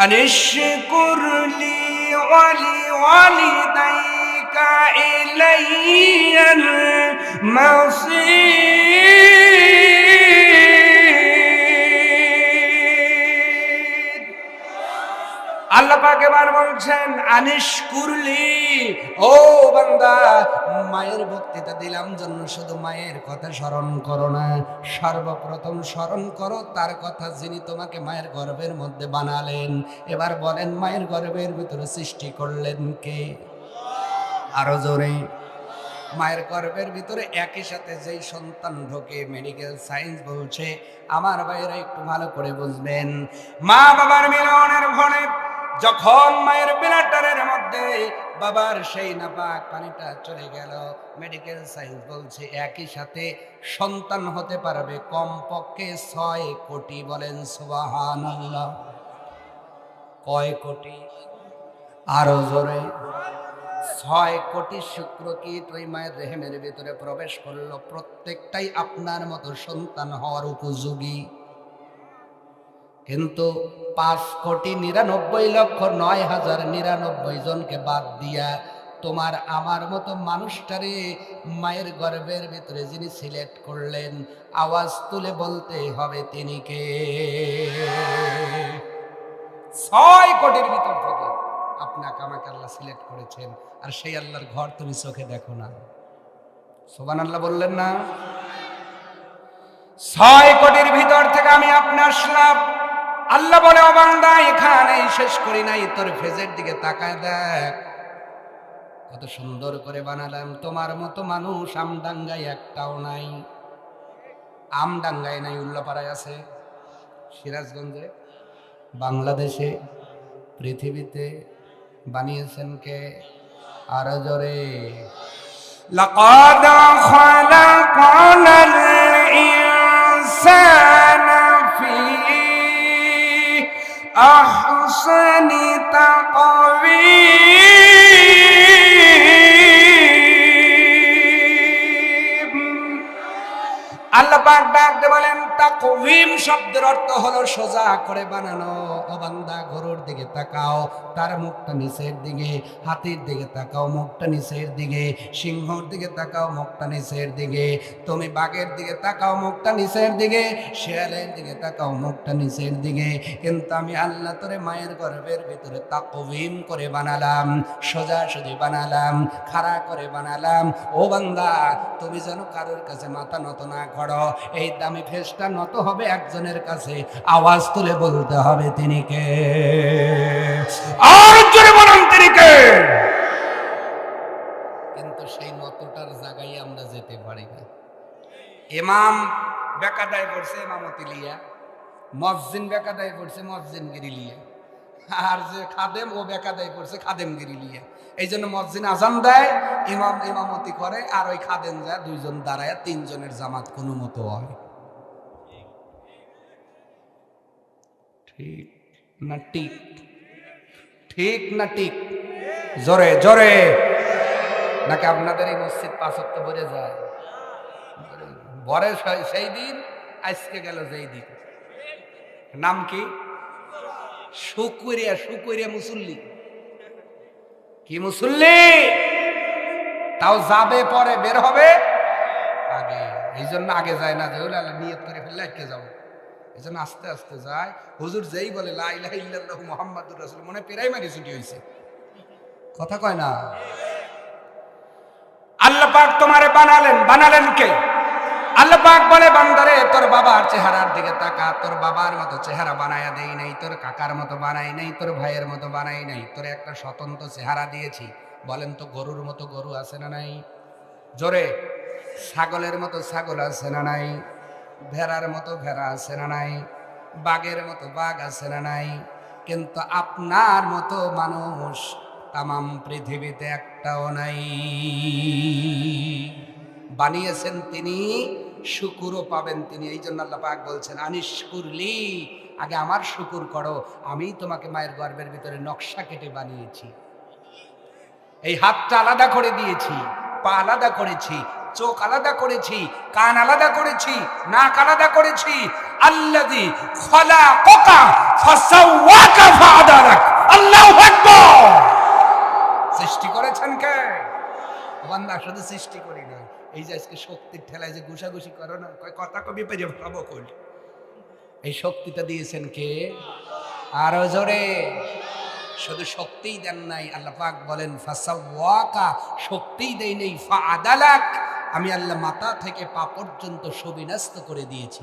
أن اشكر لي ولوالديك إلي المصير আল্লাহ পাক এবার বলছেন আনিস কুরলি ও বান্দা মায়ের বক্তৃতা দিলাম জন্য শুধু মায়ের কথা স্মরণ করো না। সর্বপ্রথম স্মরণ করো, তার কথা যিনি তোমাকে মায়ের গর্ভের মধ্যে বানালেন। এবার বলেন, মায়ের গর্ভের ভিতরে সৃষ্টি করলেন কে? আরও জোরে। মায়ের গর্ভের ভিতরে একই সাথে যেই সন্তান ঢোকে মেডিকেল সায়েন্স বলছে, আমার ভাইয়েরা একটু ভালো করে বুঝবেন। মা বাবার মিলনের ফলে যখন মায়ের বিলাটারের মধ্যে বাবার সেই নাপাক পানিটা চলে গেল। মেডিকেল সায়েন্স বলছে, একই সাথে সন্তান হতে পারবে কমপক্ষে ছয় কোটি বলেন সুবাহান কয় কোটি? আরও জোরে। ছয় কোটি শুক্রকীট ওই মায়ের রেহেমের ভিতরে প্রবেশ করল? প্রত্যেকটাই আপনার মতো সন্তান হওয়ার উপযোগী। কিন্তু পাঁচ কোটি নিরানব্বই লক্ষ নয় হাজার নিরানব্বই জনকে বাদ দিয়া তোমার আমার মতো মানুষটারে মায়ের গর্ভের ভিতরে যিনি সিলেক্ট করলেন, আওয়াজ তুলে বলতে হবে তিনি কে? ছয় কোটির ভিতর থেকে আপনাকে আমাকে আল্লাহ সিলেক্ট করেছেন, আর সেই আল্লাহর ঘর তুমি চোখে দেখো না। সোবান আল্লাহ বললেন না? ছয় কোটির ভিতর থেকে আমি আপনার আসলাম আল্লাহ বলে অবান্দা এখানেই শেষ করি নাই তোর ফেজের দিকে তাকায় দেখ কত সুন্দর করে বানালাম তোমার মতো মানুষ আমডাঙ্গায় একটাও নাই আমডাঙ্গায় নাই উল্লাপাড়ায় আছে সিরাজগঞ্জে বাংলাদেশে পৃথিবীতে বানিয়েছেন কে আরো জোরে لقد خلقنا الإنسان أحسن تقويم আল্লাহ পাক ডাক দিয়ে বলেন তাকওয়িম শব্দের অর্থ হলো সোজা করে বানানো ও বান্দা গরুর দিকে তাকাও, তার মুখটা নিচের দিকে, হাতির দিকে তাকাও, মুখটা নিচের দিকে, সিংহর দিকে তাকাও, মুখটা নিচের দিকে, তুমি বাঘের দিকে তাকাও, মুখটা নিচের দিকে, শেয়ালের দিকে তাকাও, মুখটা নিচের দিকে, কিন্তু আমি আল্লাহ তোরে মায়ের গর্ভের ভিতরে তাকওয়িম করে বানালাম সোজা সুজি বানালাম, খাড়া করে বানালাম, ও বান্দা, তুমি যেন কারোর কাছে মাথা নত না করো এই দামি ফেসটা নত হবে একজনের কাছে, আওয়াজ তুলে বলতে হবে তিনি কে আর জোরে বলুন তিনি কে? কিন্তু সেই নতটার জায়গায় আমরা যেতে পারি না। ইমাম বেকাদায় করছে ইমামতি লিয়া। মসজিদ বেকাদায় করছে মসজিদগিরি লিয়া। আর যে খাদেম ও বেকাদায় করছে খাদেমগিরি লিয়া। এই জন্য মসজিদ আজান দেয় ইমাম ইমামতি করে আর ওই খাদেম যায় দুইজন দাঁড়ায় তিনজনের জামাত কোনো মতো হয়। ঠিক। না ঠিক ঠিক না ঠিক জোরে জোরে। নাকি আপনাদের এই মসজিদ পাঁচত্ব ভরে যায়? বরে সেই- দিন, আজকে গেল যেই দিন। নাম কি? শুকুরিয়া শুকুরিয়া মুসল্লি। কি মুসল্লি? তাও যাবে পরে, বের হবে? আগে। এই জন্য আগে যায় না, যে নিয়ত করে ফেললে আটকে যাব। এই জন্য আস্তে আস্তে যায়। হুজুর যেই বলে মোহাম্মদুর রাসূল মনে হয় প্রাইমারি ছুটি হয়েছে কথা কয় না? আল্লাহ পাক তোমারে বানালেন। বানালেন কে? আল্লাহ পাক বলে, বান্দারে, তোর বাবার চেহারার দিকে তাকা। তোর বাবার মতো চেহারা বানায়া দেই নাই। তোর কাকার মতো বানাই নাই। তোর ভাইয়ের মতো বানাই নাই। তোর একটা স্বতন্ত্র চেহারা দিয়েছি। বলেন তো, গরুর মতো গরু আছে না নাই? জোরে, ছাগলের মতো ছাগল আছে না নাই? ভেড়ার মতো ভেড়া আছে না নাই? বাঘের মতো বাঘ আছে না নাই? কিন্তু আপনার মতো মানুষ তামাম পৃথিবীতে একটাও নাই। বানিয়েছেন তিনি, শুকুরও পাবেন তিনি। এই জন্য আল্লাহ পাক বলছেন আনিস কুরলি আগে আমার শুকুর করো। আমি তোমাকে মায়ের গর্ভের ভিতরে নকশা কেটে বানিয়েছি। এই হাতটা আলাদা করে দিয়েছি। পা আলাদা করেছি, চোখ আলাদা করেছি, কান আলাদা করেছি, নাক আলাদা করেছি। আল্লাদি খলা কোকা সৃষ্টি করেছেন কে? বন্দা শুধু সৃষ্টি করি না এই যে আজকে শক্তির ঠেলায় যে ঘুষাঘুষি করো না, কয় কথা কবি পেজে ভাবো এই শক্তিটা দিয়েছেন কে? আরও জোরে। শুধু শক্তিই দেন নাই, আল্লাহ পাক বলেন, ফাসাওয়াকা শক্তিই দেই নেই ফা আমি আল্লাহ মাথা থেকে পা পর্যন্ত সবিন্যস্ত করে দিয়েছি।